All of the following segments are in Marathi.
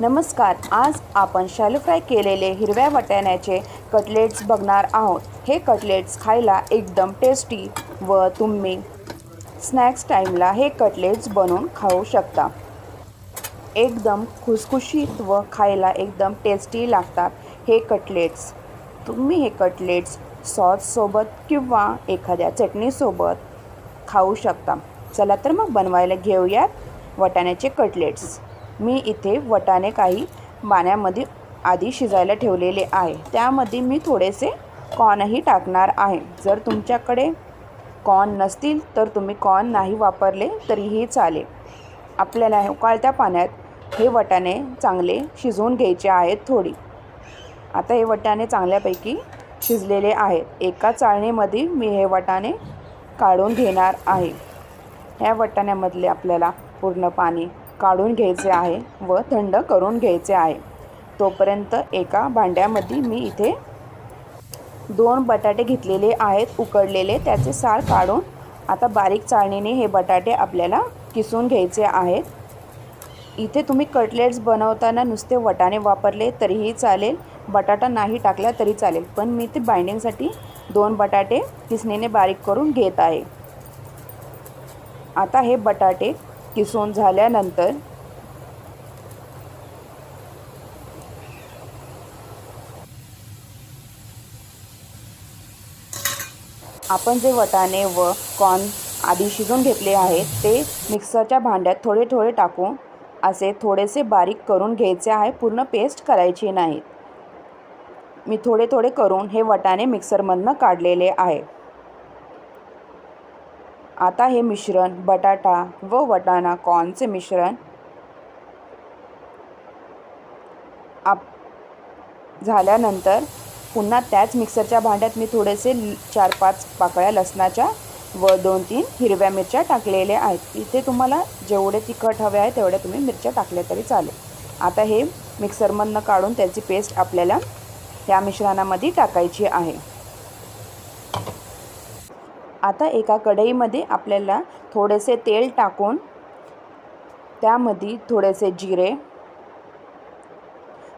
नमस्कार आज आपण शॅलो फ्राय केलेले हिरव्या वाटाण्याचे कटलेट्स बघणार आहोत. हे कटलेट्स खायला एकदम टेस्टी व तुम्ही स्नॅक्स टाईमला हे कटलेट्स बनवून खाऊ शकता. एकदम खुसखुशीत व खायला एकदम टेस्टी लागतात हे कटलेट्स. तुम्ही हे कटलेट्स सॉससोबत किंवा एखाद्या चटणीसोबत खाऊ शकता. चला तर मग बनवायला घेऊयात वाटाण्याचे कटलेट्स. मी इथे वटाणे काही पाण्यामध्ये आधी शिजायला ठेवलेले आहे. त्यामध्ये मी थोडेसे कॉर्नही टाकणार आहे. जर तुमच्याकडे कॉर्न नसतील तर तुम्ही कॉर्न नाही वापरले तरीही चालेल. आपल्याला उकाळत्या पाण्यात हे वटाणे चांगले शिजवून घ्यायचे आहेत थोडी. आता हे वटाणे चांगल्यापैकी शिजलेले आहेत. एका चाळणीमध्ये मी हे वटाणे काढून घेणार आहे. ह्या वटाण्यामधले आपल्याला पूर्ण पाणी काढून घ्यायचे आहे व थंड करून घ्यायचे आहे. तोपर्यंत एका भांड्यामध्ये मी इथे दोन बटाटे घेतलेले आहेत उकडलेले. त्याचे साल काढून आता बारीक चाळणीने हे बटाटे आपल्याला किसून घ्यायचे आहेत. इथे तुम्ही कटलेट्स बनवताना नुसते वटाने वापरले तरीही चालेल. बटाटा नाही टाकला तरी चालेल. पण मी ते बाइंडिंगसाठी दोन बटाटे किसणीने बारीक करून घेत आहे. आता हे बटाटे किसून झाल्यानंतर आपण जे वटाणे व कॉर्न आधी शिजून घेतले आहेत ते मिक्सरच्या भांड्यात थोडे थोडे टाकून असे थोडेसे बारीक करून घ्यायचे आहे पूर्ण पेस्ट करायची नाही मी थोडे थोडे करून हे वटाणे मिक्सरमधनं काढलेले आहे. आता हे मिश्रण बटाटा व वटाणा कॉर्नचे मिश्रण आप झाल्यानंतर पुन्हा त्याच मिक्सरच्या भांड्यात मी थोडेसे चार पाच पाकळ्या लसणाच्या व दोन तीन हिरव्या मिरच्या टाकलेल्या आहेत. इथे तुम्हाला जेवढे तिखट हवे आहे तेवढे तुम्ही मिरच्या टाकल्या तरी चालेल. आता हे मिक्सरमधनं काढून त्याची पेस्ट आपल्याला या मिश्रणामध्ये टाकायची आहे. आता एका कढईमध्ये आपल्याला थोडेसे तेल टाकून त्यामध्ये थोडेसे जिरे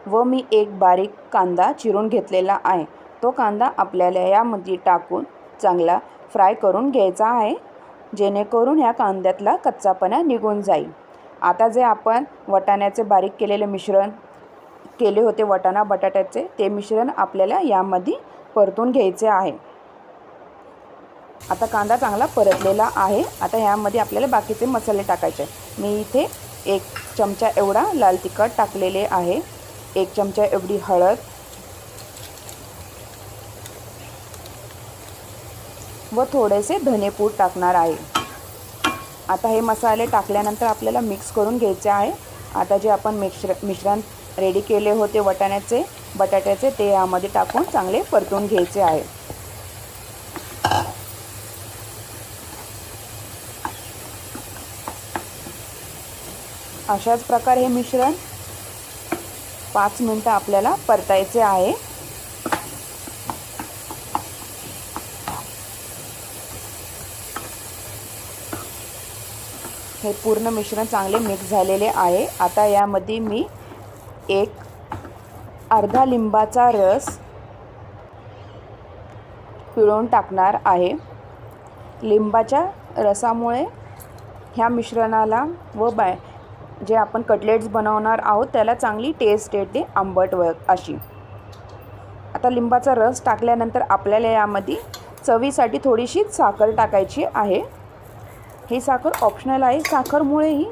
व मी एक बारीक कांदा चिरून घेतलेला आहे. तो कांदा आपल्याला यामध्ये टाकून चांगला फ्राय करून घ्यायचा आहे जेणेकरून ह्या कांद्यातला कच्चापणा निघून जाईल. आता जे आपण वटाण्याचे बारीक केलेले मिश्रण केले होते वटाणा बटाट्याचे ते मिश्रण आपल्याला यामध्ये परतून घ्यायचे आहे. आता कांदा चांगला परतलेला आहे. आता ह्यामध्ये आपल्याला बाकीचे मसाले टाकायचे मी इथे एक चमचा एवढा लाल तिखट टाकलेले आहे. एक चमचा एवढी हळद. व थोडेसे धनेपूड टाकणार आहे. आता हे मसाले टाकल्यानंतर आपल्याला मिक्स करून घ्यायचे आहे. आता जे आपण मिश्र मिश्रण रेडी केले होते वटाण्याचे बटाट्याचे ते यामध्ये टाकून चांगले परतून घ्यायचे आहे. अशाच प्रकारे हे मिश्रण पाच मिनटं आपल्याला परतायचे आहे. हे पूर्ण मिश्रण चांगले मिक्स झालेले आहे. आता यामध्ये मी एक अर्धा लिंबाचा रस पिळून टाकणार आहे. लिंबाच्या रसामुळे ह्या मिश्रणाला व बाय जे आपण कटलेट्स बनवणार आहोत त्याला चांगली टेस्ट येते आंबट व अशी. आता लिंबाचा रस टाकल्यानंतर आपल्याला यामध्ये चवीसाठी थोडीशी साखर टाकायची आहे. ही साखर ऑप्शनल आहे. साखरमुळेही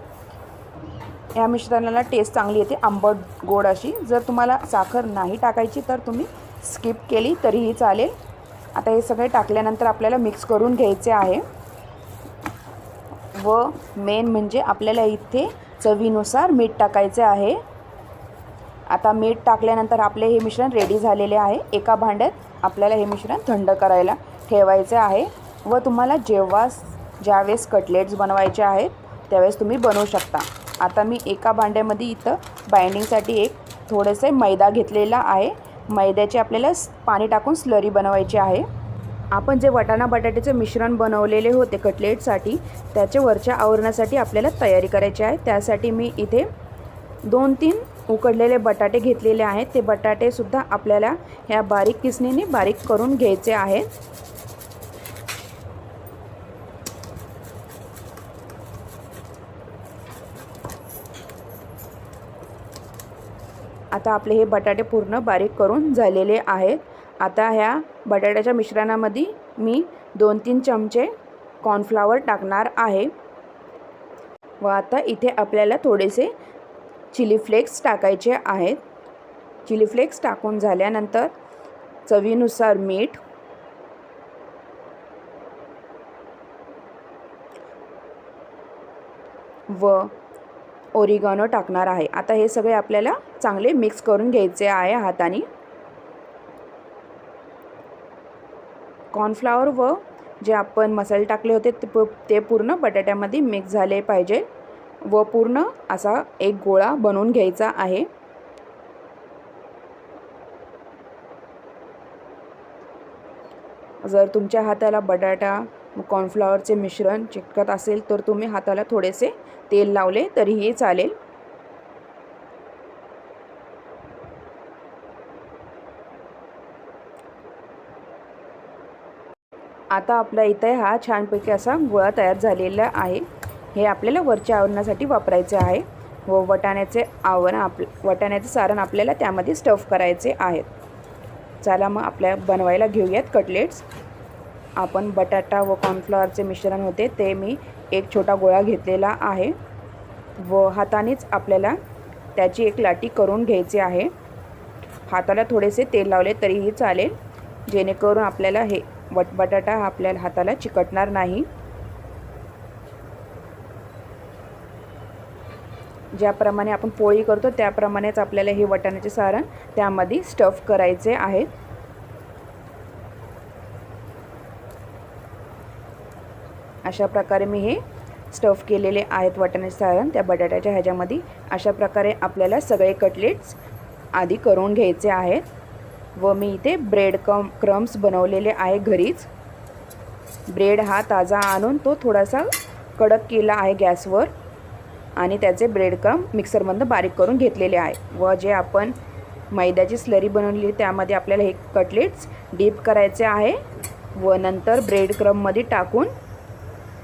या मिश्रणाला टेस्ट चांगली येते. आंबट गोड अशी. जर तुम्हाला साखर नाही टाकायची तर तुम्ही स्किप केली तरीही चालेल. आता हे सगळे टाकल्यानंतर आपल्याला मिक्स करून घ्यायचे आहे. व मेन म्हणजे आपल्याला इथे चवीनुसार मीठ टाकायचे आहे. आता मीठ टाकल्यानंतर आपले हे मिश्रण रेडी झालेले आहे. एका भांड्यात आपल्याला हे मिश्रण थंड करायला ठेवायचे आहे. व तुम्हाला जेव्हा ज्यावेळेस कटलेट्स बनवायचे आहेत त्यावेळेस तुम्ही बनवू शकता. आता मी एका भांड्यामध्ये इथं बाइंडिंगसाठी एक थोडेसे मैदा घेतलेला आहे. मैद्याचे आपल्याला पाणी टाकून स्लरी बनवायची आहे. आपण जे वटाणा बटाट्याचे मिश्रण बनवलेले होते कटलेटसाठी त्याच्या वरच्या आवरणासाठी आपल्याला तयारी करायची आहे. त्यासाठी मी इथे दोन तीन उकडलेले बटाटे घेतलेले आहेत. ते बटाटेसुद्धा आपल्याला ह्या बारीक किसणीने बारीक करून घ्यायचे आहेत. आता आपले हे बटाटे पूर्ण बारीक करून झालेले आहेत. आता ह्या बटाट्याच्या मिश्रणामध्ये मी दोन तीन चमचे कॉर्नफ्लावर टाकणार आहे. व आता इथे आपल्याला थोडेसे चिली फ्लेक्स टाकायचे आहेत. चिली फ्लेक्स टाकून झाल्यानंतर चवीनुसार मीठ व ओरिगानो टाकणार आहे. आता हे सगळे आपल्याला चांगले मिक्स करून घ्यायचे आहे हाताने. कॉर्नफ्लावर व जे आपण मसाले टाकले होते ते प ते पूर्ण बटाट्यामध्ये मिक्स झाले पाहिजे व पूर्ण असा एक गोळा बनवून घ्यायचा आहे. जर तुमच्या हाताला बटाटा कॉर्नफ्लॉवरचे मिश्रण चिकटत असेल तर तुम्ही हाताला थोडेसे तेल लावले तरीही चालेल. आता आपल्या इथे हा छानपैकी असा गोळा तयार झालेला आहे. हे आपल्याला वरच्या आवरणासाठी वापरायचे आहे व वटाण्याचे आवरण आप वटाण्याचे सारण आपल्याला त्यामध्ये स्टफ करायचे आहेत. चला मग आपल्या बनवायला घेऊयात कटलेट्स आपण बटाटा व कॉर्नफ्लॉवरचे मिश्रण होते ते मी एक छोटा गोळा घेतलेला आहे व हातानेच आपल्याला त्याची एक लाटी करून घ्यायची आहे. हाताला थोडेसे तेल लावले तरीही चालेल. जेणेकरून आपल्याला हे वट बटाटा हा आपल्याला हाताला चिकटणार नाही. ज्याप्रमाणे आपण पोळी करतो त्याप्रमाणेच आपल्याला हे वटाण्याचे सारण त्यामध्ये स्टफ करायचे आहे. अशा प्रकारे मी हे स्टफ केलेले आहेत वाटाण्याचे सारण त्या बटाट्याच्या ह्याच्यामध्ये. अशा प्रकारे आपल्याला सगळे कटलेट्स आधी करून घ्यायचे आहेत. व मी इथे ब्रेड कम क्रम्स बनवलेले आहे घरीच. ब्रेड हा ताजा आणून तो थोडासा कडक केला आहे गॅसवर. आणि त्याचे ब्रेड क्रम मिक्सरमधनं बारीक करून घेतलेले आहे. व जे आपण मैद्याची स्लरी बनवलेली त्यामध्ये आपल्याला हे कटलेट्स डीप करायचे आहे. व नंतर ब्रेड क्रममध्ये टाकून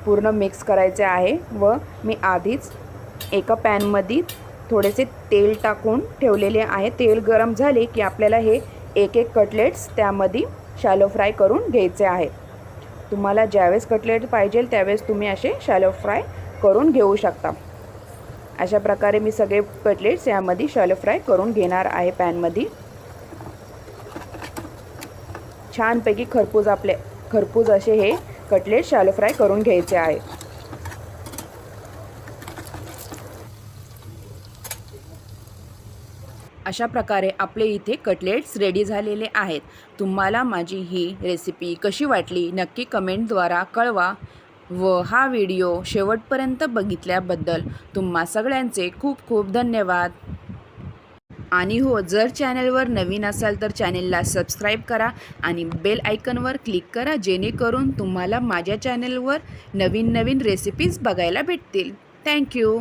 पूर्ण मिक्स करायचे आहे. व मी आधीच एका पॅनमध्ये थोडेसे तेल टाकून ठेवलेले आहे. तेल गरम झाले की आपल्याला हे एक एक कटलेट्स त्यामध्ये शॅलो फ्राय करून घ्यायचे आहे. तुम्हाला ज्यावेळेस कटलेट पाहिजे त्यावेळेस तुम्ही असे शॅलो फ्राय करून घेऊ शकता. अशा प्रकारे मी सगळे कटलेट्स यामध्ये शॅलो फ्राय करून घेणार आहे पॅनमध्ये. छानपैकी खरपूज आपले खरपूज असे हे कटलेट शॅलो फ्राय करून घ्यायचे आहे. अशा प्रकारे आपले इथे कटलेट्स रेडी झालेले आहेत. तुम्हाला माझी ही रेसिपी कशी वाटली नक्की कमेंटद्वारा कळवा व हा व्हिडिओ शेवटपर्यंत बघितल्याबद्दल तुम्हा सगळ्यांचे खूप खूप धन्यवाद. आणि हो जर चॅनलवर नवीन असाल तर चॅनेलला सबस्क्राईब करा आणि बेल आयकनवर क्लिक करा जेणेकरून तुम्हाला माझ्या चॅनलवर नवीन नवीन रेसिपीज बघायला भेटतील. थँक्यू